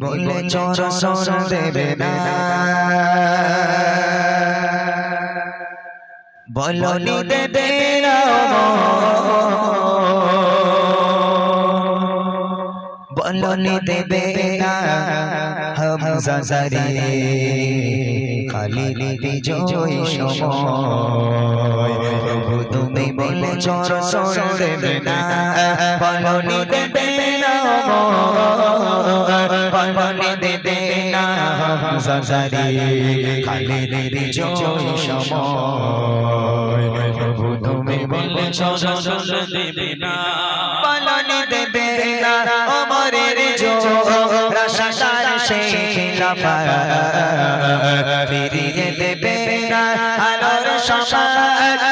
বলে চর সর দেবে না। বলনি, দেবে বলনি, দেবে না। হামজা জারি খালি বিজয় সময়। চর সর দেবে দেবে না দেবে খালি বিজয় সময়। প্রভু তুমি বলে চর দেবে ফিরিয়ে দেবে আলোর সমাজ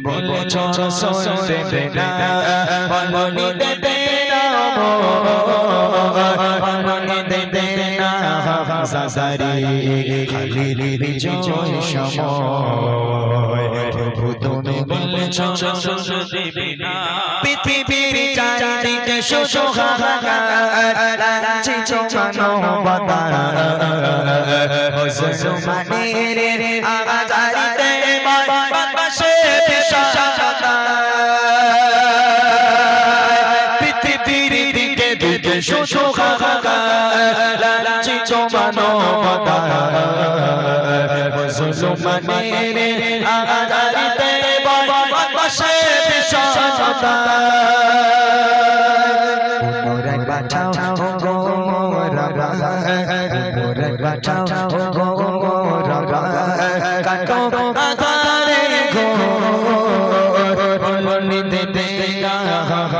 তুমি বলেছ না পালনি দেবে না পালনি দেবে না জাজারি খালি বিজয় সময় প্রভু তুমি বলেছ দেবে না পৃথিবীর চারিদিকে শুধু হাহাকার লাগছে জমানো বাতার মুসলমানের আজারিতে শুধু জমানো বাতার মুসলমানের বিষাদা পুনরায় বাঁচাও গো মোরা পুনরায় গো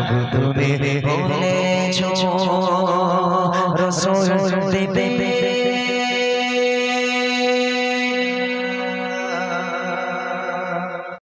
প্রভু তুমি বলেছ রসুল দেবে